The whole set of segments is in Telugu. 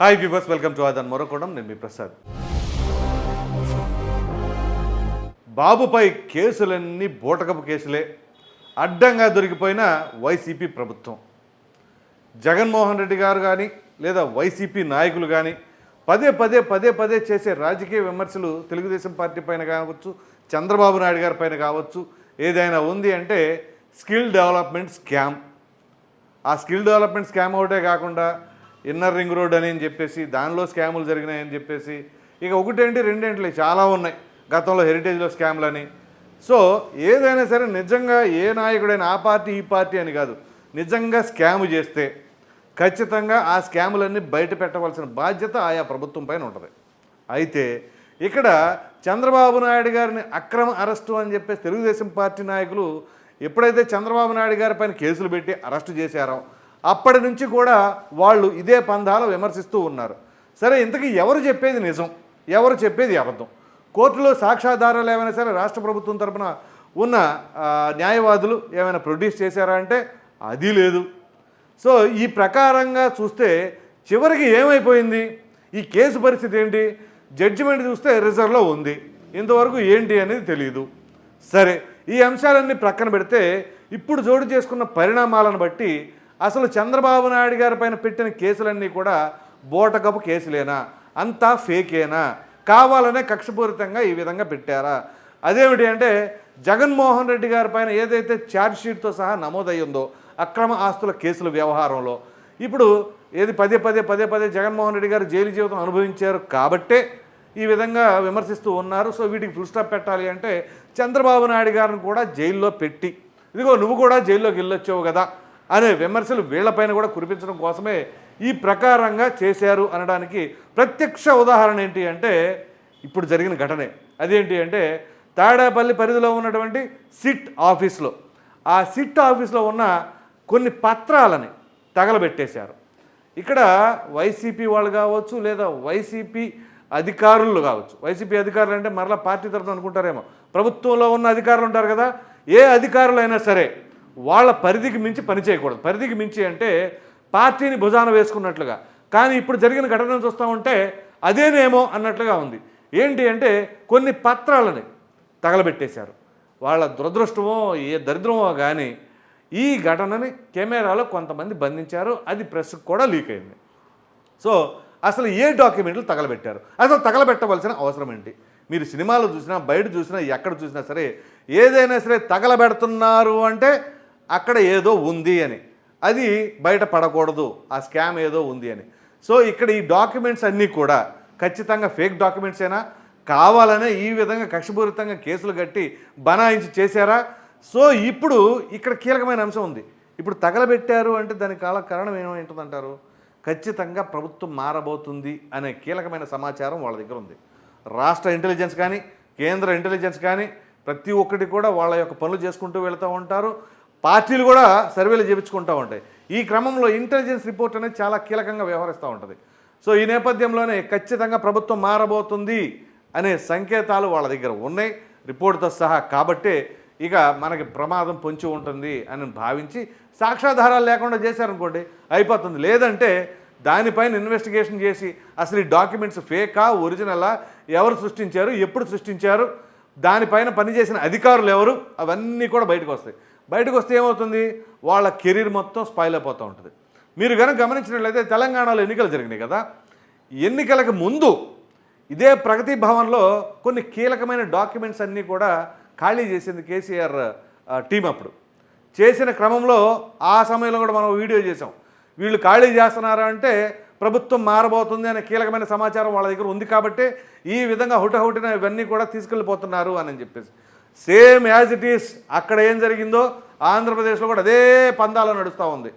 హాయ్ వ్యూవర్స్ వెల్కమ్ టు ఆదాన్ మరొకడం నేను మీ ప్రసాద్ బాబుపై కేసులన్నీ బూటకపు కేసులే. అడ్డంగా దొరికిపోయిన వైసీపీ ప్రభుత్వం. జగన్మోహన్ రెడ్డి గారు కానీ లేదా వైసీపీ నాయకులు కానీ పదే పదే పదే పదే చేసే రాజకీయ విమర్శలు తెలుగుదేశం పార్టీ పైన కావచ్చు చంద్రబాబు నాయుడు గారి పైన కావచ్చు ఏదైనా ఉంది అంటే స్కిల్ డెవలప్మెంట్ స్కామ్. ఆ స్కిల్ డెవలప్మెంట్ స్కామ్ ఒకటే కాకుండా ఇన్నర్ రింగ్ రోడ్ అని అని చెప్పేసి దానిలో స్కాములు జరిగినాయని చెప్పేసి ఇక ఒకటేంటి రెండేంటి చాలా ఉన్నాయి. గతంలో హెరిటేజ్లో స్కామ్లని. సో ఏదైనా సరే నిజంగా ఏ నాయకుడైనా ఆ పార్టీ ఈ పార్టీ అని కాదు నిజంగా స్కామ్ చేస్తే ఖచ్చితంగా ఆ స్కాములన్నీ బయట పెట్టవలసిన బాధ్యత ఆయా ప్రభుత్వం పైన ఉంటుంది. అయితే ఇక్కడ చంద్రబాబు నాయుడు గారిని అక్రమ అరెస్టు అని చెప్పేసి తెలుగుదేశం పార్టీ నాయకులు ఎప్పుడైతే చంద్రబాబు నాయుడు గారి పైన కేసులు పెట్టి అరెస్టు చేశారో అప్పటి నుంచి కూడా వాళ్ళు ఇదే పందాలు విమర్శిస్తూ ఉన్నారు. సరే ఇంతకీ ఎవరు చెప్పేది నిజం? ఎవరు చెప్పేది అబద్ధం? కోర్టులో సాక్ష్యాధారాలు ఏమైనా సరే రాష్ట్ర ప్రభుత్వం తరపున ఉన్న న్యాయవాదులు ఏమైనా ప్రొడ్యూస్ చేశారా అంటే అది లేదు. సో ఈ ప్రకారంగా చూస్తే చివరికి ఏమైపోయింది? ఈ కేసు పరిస్థితి ఏంటి? జడ్జిమెంట్ చూస్తే రిజర్వ్లో ఉంది. ఇంతవరకు ఏంటి అనేది తెలియదు సరే ఈ అంశాలన్నీ ప్రక్కన పెడితే ఇప్పుడు జోడు చేసుకున్న పరిణామాలను బట్టి అసలు చంద్రబాబు నాయుడు గారి పైన పెట్టిన కేసులన్నీ కూడా బోటకపు కేసులేనా? అంతా ఫేకేనా? కావాలనే కక్షపూరితంగా ఈ విధంగా పెట్టారా? అదేమిటి అంటే జగన్మోహన్ రెడ్డి గారి పైన ఏదైతే ఛార్జ్ షీట్తో సహా నమోదయ్యిందో అక్రమ ఆస్తుల కేసుల వ్యవహారంలో ఇప్పుడు ఏది పదే పదే పదే పదే జగన్మోహన్ రెడ్డి గారు జైలు జీవితం అనుభవించారు కాబట్టే ఈ విధంగా విమర్శిస్తూ ఉన్నారు. సో వీటికి ఫుల్ స్టాప్ పెట్టాలి అంటే చంద్రబాబు నాయుడు గారిని కూడా జైల్లో పెట్టి ఇదిగో నువ్వు కూడా జైల్లోకి వెళ్ళొచ్చావు కదా అనే విమర్శలు వీళ్ళపైన కూడా కురిపించడం కోసమే ఈ ప్రకారంగా చేశారు అనడానికి ప్రత్యక్ష ఉదాహరణ ఏంటి అంటే ఇప్పుడు జరిగిన ఘటనే. అదేంటి అంటే తాడేపల్లి పరిధిలో ఉన్నటువంటి సిట్ ఆఫీస్లో. ఆ సిట్ ఆఫీస్లో ఉన్న కొన్ని పత్రాలని తగలబెట్టేశారు. ఇక్కడ వైసీపీ వాళ్ళు కావచ్చు లేదా వైసీపీ అధికారులు కావచ్చు. వైసీపీ అధికారులు అంటే మరలా పార్టీ తరఫున అనుకుంటారేమో. ప్రభుత్వంలో ఉన్న అధికారులు ఉంటారు కదా ఏ అధికారులైనా సరే వాళ్ళ పరిధికి మించి పని చేయకూడదు. పరిధికి మించి అంటే పార్టీని భుజాన వేసుకున్నట్లుగా. కానీ ఇప్పుడు జరిగిన ఘటన చూస్తూ ఉంటే అదేనేమో అన్నట్లుగా ఉంది. ఏంటి అంటే కొన్ని పత్రాలని తగలబెట్టేశారు. వాళ్ళ దురదృష్టమో ఏ దరిద్రమో కానీ ఈ ఘటనని కెమెరాలో కొంతమంది బంధించారు. అది ప్రెస్కి కూడా లీక్ అయింది. సో అసలు ఏ డాక్యుమెంట్లు తగలబెట్టారు? అసలు తగలబెట్టవలసిన అవసరం ఏంటి? మీరు సినిమాలో చూసినా బయట చూసినా ఎక్కడ చూసినా సరే ఏదైనా సరే తగలబెడుతున్నారు అంటే అక్కడ ఏదో ఉంది అని. అది బయట పడకూడదు. ఆ స్కామ్ ఏదో ఉంది అని. సో ఇక్కడ ఈ డాక్యుమెంట్స్ అన్నీ కూడా ఖచ్చితంగా ఫేక్ డాక్యుమెంట్స్ అయినా కావాలనే ఈ విధంగా కక్షపూరితంగా కేసులు కట్టి బనాయించి చేశారా? సో ఇప్పుడు ఇక్కడ కీలకమైన అంశం ఉంది. ఇప్పుడు తగలబెట్టారు అంటే దానికి కాల కారణం ఏమైంటుందంటారు? ఖచ్చితంగా ప్రభుత్వం మారబోతుంది అనే కీలకమైన సమాచారం వాళ్ళ దగ్గర ఉంది. రాష్ట్ర ఇంటెలిజెన్స్ కానీ కేంద్ర ఇంటెలిజెన్స్ కానీ ప్రతి ఒక్కటి కూడా వాళ్ళ యొక్క పనులు చేసుకుంటూ వెళ్తూ ఉంటారు. పార్టీలు కూడా సర్వేలు చేయించుకుంటూ ఉంటాయి. ఈ క్రమంలో ఇంటెలిజెన్స్ రిపోర్ట్ అనేది చాలా కీలకంగా వ్యవహరిస్తూ ఉంటుంది. సో ఈ నేపథ్యంలోనే ఖచ్చితంగా ప్రభుత్వం మారబోతుంది అనే సంకేతాలు వాళ్ళ దగ్గర ఉన్నాయి. రిపోర్ట్తో సహా కాబట్టే ఇక మనకి ప్రమాదం పొంచి ఉంటుంది అని భావించి సాక్ష్యాధారాలు లేకుండా చేశారనుకోండి అయిపోతుంది. లేదంటే దానిపైన ఇన్వెస్టిగేషన్ చేసి అసలు ఈ డాక్యుమెంట్స్ ఫేకా ఒరిజినలా ఎవరు సృష్టించారు ఎప్పుడు సృష్టించారు దానిపైన పనిచేసిన అధికారులు ఎవరు అవన్నీ కూడా బయటకు వస్తాయి. బయటకు వస్తే ఏమవుతుంది? వాళ్ళ కెరీర్ మొత్తం స్పాయిల్ అయిపోతూ ఉంటుంది. మీరు కనుక గమనించినట్లయితే తెలంగాణలో ఎన్నికలు జరిగినాయి కదా? ఎన్నికలకు ముందు ఇదే ప్రగతి భవన్లో కొన్ని కీలకమైన డాక్యుమెంట్స్ అన్నీ కూడా ఖాళీ చేసింది కేసీఆర్ టీం అప్పుడు. చేసిన క్రమంలో ఆ సమయంలో కూడా మనం వీడియో చేసాం వీళ్ళు ఖాళీ చేస్తున్నారా అంటే ప్రభుత్వం మారబోతుంది అనే కీలకమైన సమాచారం వాళ్ళ దగ్గర ఉంది కాబట్టి ఈ విధంగా హుటహుటిన ఇవన్నీ కూడా తీసుకెళ్ళిపోతున్నారు అని చెప్పేసి. సేమ్ యాజ్ ఇట్ ఈస్ అక్కడ ఏం జరిగిందో ఆంధ్రప్రదేశ్లో కూడా అదే పందాలో నడుస్తూ ఉంది.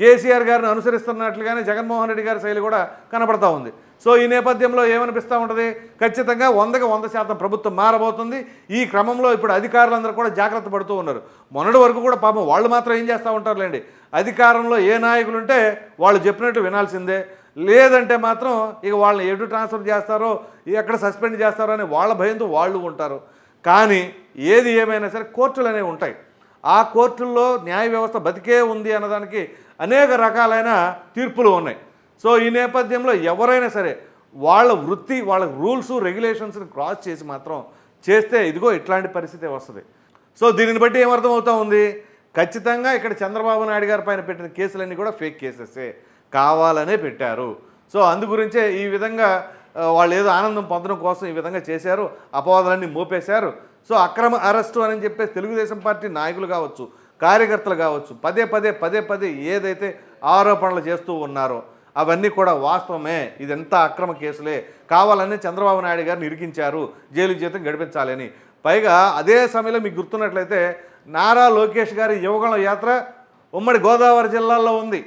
కేసీఆర్ గారిని అనుసరిస్తున్నట్లుగానే జగన్మోహన్ రెడ్డి గారి శైలి కూడా కనపడతా ఉంది. సో ఈ నేపథ్యంలో ఏమనిపిస్తూ ఉంటుంది? ఖచ్చితంగా వందకి వంద శాతం ప్రభుత్వం మారబోతుంది. ఈ క్రమంలో ఇప్పుడు అధికారులందరూ కూడా జాగ్రత్త పడుతూ ఉన్నారు. మొన్నటి వరకు కూడా పాపం వాళ్ళు మాత్రం ఏం చేస్తూ ఉంటారులేండి. అధికారంలో ఏ నాయకులు ఉంటే వాళ్ళు చెప్పినట్టు వినాల్సిందే. లేదంటే మాత్రం ఇక వాళ్ళని ఎటు ట్రాన్స్ఫర్ చేస్తారో ఎక్కడ సస్పెండ్ చేస్తారో అని వాళ్ళ భయంతో వాళ్ళు ఉంటారు. కానీ ఏది ఏమైనా సరే కోర్టులు అనేవి ఉంటాయి. ఆ కోర్టుల్లో న్యాయ వ్యవస్థ బతికే ఉంది అన్నదానికి అనేక రకాలైన తీర్పులు ఉన్నాయి. సో ఈ నేపథ్యంలో ఎవరైనా సరే వాళ్ళ వృత్తి వాళ్ళ రూల్స్ రెగ్యులేషన్స్ని క్రాస్ చేసి మాత్రం చేస్తే ఇదిగో ఇట్లాంటి పరిస్థితి వస్తుంది. సో దీనిని బట్టి ఏమర్థమవుతా ఉంది? ఖచ్చితంగా ఇక్కడ చంద్రబాబు నాయుడు గారి పైన పెట్టిన కేసులన్నీ కూడా ఫేక్ కేసెసే కావాలనే పెట్టారు. సో అందు గురించే ఈ విధంగా వాళ్ళు ఏదో ఆనందం పొందడం కోసం ఈ విధంగా చేశారు అపవాదాలన్నీ మోపేశారు. సో అక్రమ అరెస్టు అని చెప్పేసి తెలుగుదేశం పార్టీ నాయకులు కావచ్చు కార్యకర్తలు కావచ్చు పదే పదే పదే పదే ఏదైతే ఆరోపణలు చేస్తూ ఉన్నారో అవన్నీ కూడా వాస్తవమే. ఇదంతా అక్రమ కేసులే. కావాలని చంద్రబాబు నాయుడు గారిని ఇరికించారు. జైలు జీతం గడిపించాలని పైగా అదే సమయంలో మీకు గుర్తున్నట్లయితే నారా లోకేష్ గారి యువగళ యాత్ర ఉమ్మడి గోదావరి జిల్లాలో ఉంది.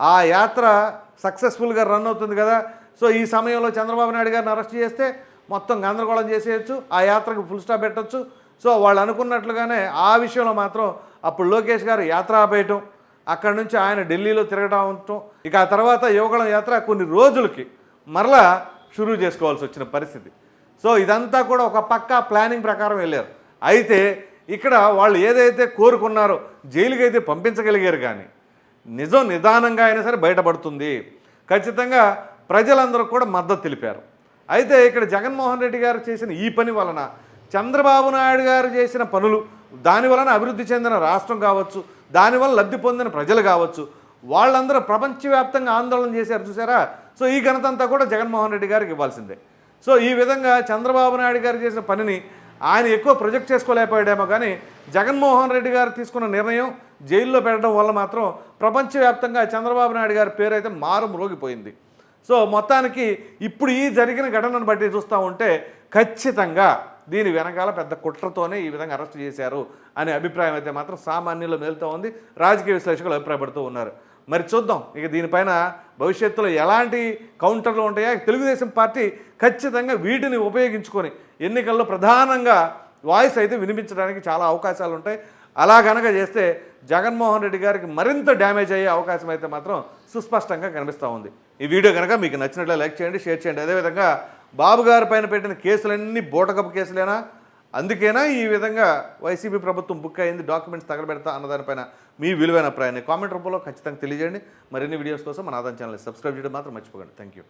ఆ యాత్ర సక్సెస్ఫుల్గా రన్ అవుతుంది కదా. సో ఈ సమయంలో చంద్రబాబు నాయుడు గారిని అరెస్ట్ చేస్తే మొత్తం గందరగోళం చేసేయచ్చు ఆ యాత్రకు ఫుల్ స్టాప్ పెట్టచ్చు. సో వాళ్ళు అనుకున్నట్లుగానే ఆ విషయంలో మాత్రం అప్పుడు లోకేష్ గారు యాత్ర ఆపేయటం అక్కడి నుంచి ఆయన ఢిల్లీలో తిరగడం ఉండటం ఇక ఆ తర్వాత యువగళం యాత్ర కొన్ని రోజులకి మరలా షురూ చేసుకోవాల్సి వచ్చిన పరిస్థితి. సో ఇదంతా కూడా ఒక పక్కా ప్లానింగ్ ప్రకారం వెళ్ళారు. అయితే ఇక్కడ వాళ్ళు ఏదైతే కోరుకున్నారో జైలుకి అయితే పంపించగలిగారు కానీ నిజం నిదానంగా అయినా సరే బయటపడుతుంది. ఖచ్చితంగా ప్రజలందరూ కూడా మద్దతు తెలిపారు. అయితే ఇక్కడ జగన్మోహన్ రెడ్డి గారు చేసిన ఈ పని వలన చంద్రబాబు నాయుడు గారు చేసిన పనులు దాని వలన అభివృద్ధి చెందిన రాష్ట్రం కావచ్చు దానివల్ల లబ్ధి పొందిన ప్రజలు కావచ్చు వాళ్ళందరూ ప్రపంచవ్యాప్తంగా ఆందోళన చేశారు చూసారా? సో ఈ ఘనత అంతా కూడా జగన్మోహన్ రెడ్డి గారికి ఇవ్వాల్సిందే. సో ఈ విధంగా చంద్రబాబు నాయుడు గారు చేసిన పనిని ఆయన ఎక్కువ ప్రొజెక్ట్ చేసుకోలేకపోయాడేమో కానీ జగన్మోహన్ రెడ్డి గారు తీసుకున్న నిర్ణయం జైల్లో పెట్టడం వల్ల మాత్రం ప్రపంచవ్యాప్తంగా చంద్రబాబు నాయుడు గారి పేరు అయితే మారు మ్రోగిపోయింది సో మొత్తానికి ఇప్పుడు ఈ జరిగిన ఘటనను బట్టి చూస్తూ ఉంటే ఖచ్చితంగా దీని వెనకాల పెద్ద కుట్రతోనే ఈ విధంగా అరెస్ట్ చేశారు అనే అభిప్రాయం అయితే మాత్రం సామాన్యులు మేలుతూ ఉంది. రాజకీయ విశ్లేషకులు అభిప్రాయపడుతూ ఉన్నారు. మరి చూద్దాం. ఇక దీనిపైన భవిష్యత్తులో ఎలాంటి కౌంటర్లు ఉంటాయా? తెలుగుదేశం పార్టీ ఖచ్చితంగా వీటిని ఉపయోగించుకొని ఎన్నికల్లో ప్రధానంగా వాయిస్ అయితే వినిపించడానికి చాలా అవకాశాలు ఉంటాయి. అలా కనుక చేస్తే జగన్మోహన్ రెడ్డి గారికి మరింత డ్యామేజ్ అయ్యే అవకాశం అయితే మాత్రం సుస్పష్టంగా కనిపిస్తూ ఉంది. ఈ వీడియో కనుక మీకు నచ్చినట్లే లైక్ చేయండి షేర్ చేయండి. అదేవిధంగా బాబు గారి పైన పెట్టిన కేసులన్నీ బోటకపు కేసులేనా? అందుకేనా ఈ విధంగా వైసీపీ ప్రభుత్వం బుక్ అయింది డాక్యుమెంట్స్ తగలబెడతా అన్నదానిపైన మీ విలువైన అభిప్రాయాన్ని కామెంట్ రూపంలో ఖచ్చితంగా తెలియజేయండి. మరిన్ని వీడియోస్ కోసం మన ఆదాయం ఛానల్ సబ్స్క్రైబ్ చేయడం మాత్రం మర్చిపోకండి. Thank you